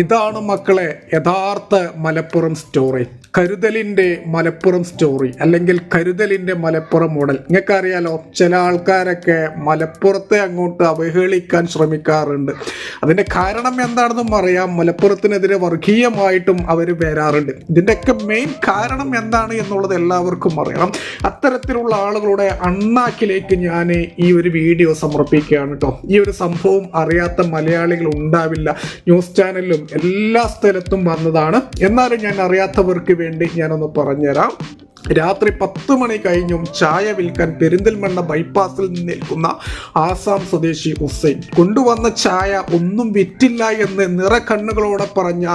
ഇതാണ് മക്കളെ യഥാർത്ഥ മലപ്പുറം സ്റ്റോറി. കരുതലിന്റെ മലപ്പുറം സ്റ്റോറി അല്ലെങ്കിൽ കരുതലിന്റെ മലപ്പുറം മോഡൽ. നിങ്ങൾക്കറിയാലോ ചില ആൾക്കാരൊക്കെ മലപ്പുറത്തെ അങ്ങോട്ട് അവഹേളിക്കാൻ ശ്രമിക്കാറുണ്ട്. അതിന്റെ കാരണം എന്താണെന്നും അറിയാം. മലപ്പുറത്തിനെതിരെ വർഗീയമായിട്ടും അവർ വരാറുണ്ട്. ഇതിന്റെയൊക്കെ മെയിൻ കാരണം എന്താണ് എന്നുള്ളത് എല്ലാവർക്കും അറിയണം. അത്തരത്തിലുള്ള ആളുകളുടെ അണ്ണാക്കിലേക്ക് ഞാൻ ഈ ഒരു വീഡിയോ സമർപ്പിക്കുകയാണ് കേട്ടോ ഈ ഒരു സംഭവം അറിയാത്ത മലയാളികൾ ഉണ്ടാവില്ല. ന്യൂസ് ചാനലിലും എല്ലാ സ്ഥലത്തും വന്നതാണ്. എന്നാലും ഞാൻ അറിയാത്തവർക്ക് വേണ്ടി ഞാനൊന്ന് പറഞ്ഞുതരാം. രാത്രി പത്ത് മണി കഴിഞ്ഞും ചായ വിൽക്കാൻ പെരിന്തൽമണ്ണ ബൈപ്പാസിൽ നിൽക്കുന്ന ആസാം സ്വദേശി ഹുസൈൻ. കൊണ്ടുവന്ന ചായ ഒന്നും വിറ്റില്ല എന്ന് നിറ കണ്ണുകളോടെ പറഞ്ഞ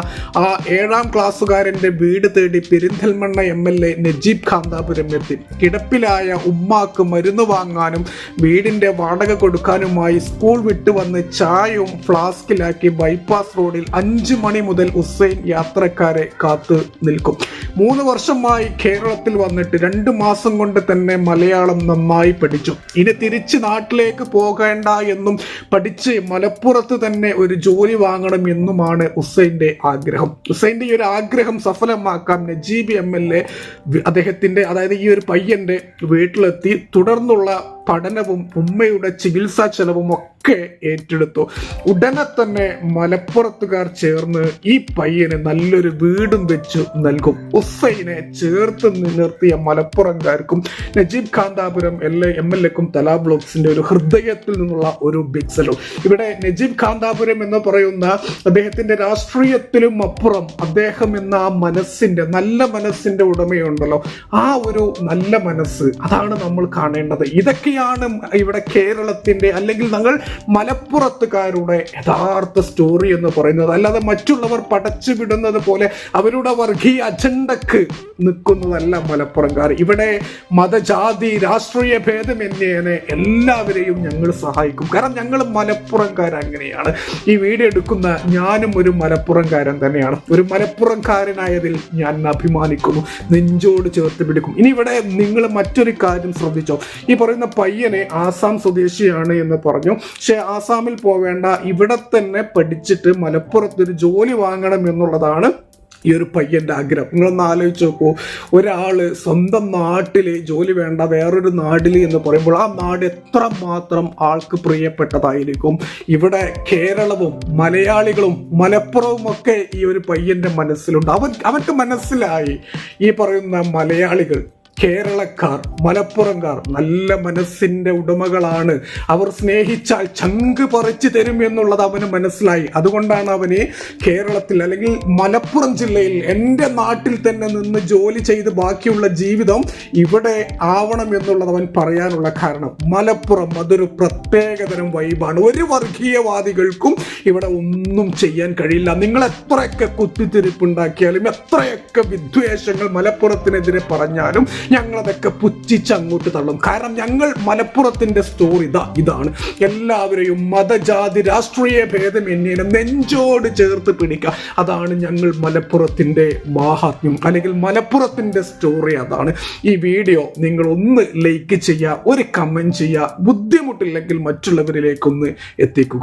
ആ ഏഴാം ക്ലാസ്സുകാരന്റെ വീട് തേടി Perinthalmanna M L A Najeeb Kanthapuram എത്തി. കിടപ്പിലായ ഉമ്മാക്ക് മരുന്ന് വാങ്ങാനും വീടിന്റെ വാടക കൊടുക്കാനുമായി സ്കൂൾ വിട്ടു വന്ന് ചായയും ഫ്ലാസ്കിലാക്കി ബൈപ്പാസ് റോഡിൽ അഞ്ച് മണി മുതൽ ഹുസൈൻ യാത്രക്കാരെ കാത്തു നിൽക്കും. മൂന്ന് വർഷമായി കേരളത്തിൽ വന്നിട്ട് രണ്ട് മാസം കൊണ്ട് തന്നെ മലയാളം നന്നായി പഠിച്ചു. ഇനി തിരിച്ച് നാട്ടിലേക്ക് പോകേണ്ട എന്നും പഠിച്ച് മലപ്പുറത്ത് തന്നെ ഒരു ജോലി വാങ്ങണം എന്നുമാണ് ഹുസൈന്റെ ആഗ്രഹം. ഹുസൈന്റെ ഈ ഒരു ആഗ്രഹം സഫലമാക്കാൻ നജീബ് എം എൽ എ അദ്ദേഹത്തിന്റെ അതായത് ഈ ഒരു പയ്യന്റെ വീട്ടിലെത്തി. തുടർന്നുള്ള പഠനവും ഉമ്മയുടെ ചികിത്സാ ചെലവും ഒക്കെ ഏറ്റെടുത്തു. ഉടനെ തന്നെ മലപ്പുറത്തുകാർ ചേർന്ന് ഈ പയ്യന് നല്ലൊരു വീടും വെച്ചു നൽകും. ഹുസൈനെ ചേർത്ത് നിർത്തിയ മലപ്പുറംകാർക്കും Najeeb Kanthapuram L M L എക്കും തലാ ബ്ലോക്സിന്റെ ഒരു ഹൃദയത്തിൽ നിന്നുള്ള ഒരു ബിഗ് സലൂട്ട് ഇവിടെ നജീബ് കാന്താപുരം എന്ന് പറയുന്ന അദ്ദേഹത്തിന്റെ രാഷ്ട്രീയത്തിലും അപ്പുറം അദ്ദേഹം എന്ന ആ മനസ്സിന്റെ നല്ല മനസ്സിന്റെ ഉടമയുണ്ടല്ലോ. ആ ഒരു നല്ല മനസ്സ് അതാണ് നമ്മൾ കാണേണ്ടത്. ഇതൊക്കെയാണ് ഇവിടെ കേരളത്തിന്റെ അല്ലെങ്കിൽ ഞങ്ങൾ മലപ്പുറത്തുകാരുടെ യഥാർത്ഥ സ്റ്റോറി എന്ന് പറയുന്നത്? അല്ലാതെ മറ്റുള്ളവർ പടച്ചു വിടുന്നത് പോലെ അവരുടെ വർഗീയ അജണ്ടക്ക് നിൽക്കുന്നതല്ല മലപ്പുറംകാർ. ഇവിടെ മതജാതി രാഷ്ട്രീയ ഭേദമന്യേനെ എല്ലാവരെയും ഞങ്ങൾ സഹായിക്കും. കാരണം ഞങ്ങൾ മലപ്പുറംകാർ അങ്ങനെയാണ്. ഈ വീഡിയോ എടുക്കുന്ന ഞാനും ഒരു മലപ്പുറംകാരൻ തന്നെയാണ്. ഒരു മലപ്പുറംകാരനായതിൽ ഞാൻ അഭിമാനിക്കുന്നു. നെഞ്ചോട് ചേർത്ത് പിടിക്കും. ഇനി ഇവിടെ നിങ്ങൾ മറ്റൊരു കാര്യം ശ്രദ്ധിച്ചോ? ഈ പറയുന്ന പയ്യനെ ആസാം സ്വദേശിയാണ് എന്ന് പറഞ്ഞു. പക്ഷെ ആസാമിൽ പോവേണ്ട ഇവിടെ തന്നെ പഠിച്ചിട്ട് മലപ്പുറത്ത് ഒരു ജോലി വാങ്ങണം എന്നുള്ളതാണ് ഈ ഒരു പയ്യന്റെ ആഗ്രഹം. നിങ്ങളൊന്ന് ആലോചിച്ച് നോക്കൂ. ഒരാൾ സ്വന്തം നാട്ടിൽ ജോലി വേണ്ട വേറൊരു നാട്ടിൽ എന്ന് പറയുമ്പോൾ ആ നാട് എത്ര മാത്രം ആൾക്ക് പ്രിയപ്പെട്ടതായിരിക്കും. ഇവിടെ കേരളവും മലയാളികളും മലപ്പുറവും ഒക്കെ ഈ ഒരു പയ്യന്റെ മനസ്സിലുണ്ട്. അവൻ അവർക്ക് മനസ്സിലായി ഈ പറയുന്ന മലയാളികൾ. കേരളക്കാർ മലപ്പുറംകാർ നല്ല മനസ്സിന്റെ ഉടമകളാണ്. അവർ സ്നേഹിച്ചാൽ ചങ്ക് പറിച്ചു തരും എന്നുള്ളത് അവന് മനസ്സിലായി. അതുകൊണ്ടാണ് അവന് കേരളത്തിൽ അല്ലെങ്കിൽ മലപ്പുറം ജില്ലയിൽ എന്റെ നാട്ടിൽ തന്നെ നിന്ന് ജോലി ചെയ്ത് ബാക്കിയുള്ള ജീവിതം ഇവിടെ ആവണം എന്നുള്ളത് അവൻ പറയാനുള്ള കാരണം. മലപ്പുറം അതൊരു പ്രത്യേകതരം വൈബാണ്. ഒരു വർഗീയവാദികൾക്കും ഇവിടെ ഒന്നും ചെയ്യാൻ കഴിയില്ല. നിങ്ങൾ എത്രയൊക്കെ കുത്തിത്തിരിപ്പുണ്ടാക്കിയാലും എത്രയൊക്കെ വിദ്വേഷങ്ങൾ മലപ്പുറത്തിനെതിരെ പറഞ്ഞാലും ഞങ്ങളതൊക്കെ പുച്ഛിച്ച് അങ്ങോട്ട് തള്ളും. കാരണം ഞങ്ങൾ മലപ്പുറത്തിന്റെ സ്റ്റോറി ഇതാ ഇതാണ്. എല്ലാവരെയും മതജാതി രാഷ്ട്രീയ ഭേദമന്യേ നെഞ്ചോട് ചേർത്ത് പിടിക്കുക. അതാണ് ഞങ്ങൾ മലപ്പുറത്തിന്റെ മാഹാത്മ്യം അല്ലെങ്കിൽ മലപ്പുറത്തിന്റെ സ്റ്റോറി അതാണ്. ഈ വീഡിയോ നിങ്ങൾ ഒന്ന് ലൈക്ക് ചെയ്യുക ഒരു കമന്റ് ചെയ്യുക ബുദ്ധിമുട്ടില്ലെങ്കിൽ മറ്റുള്ളവരിലേക്കൊന്ന് എത്തിക്കുക.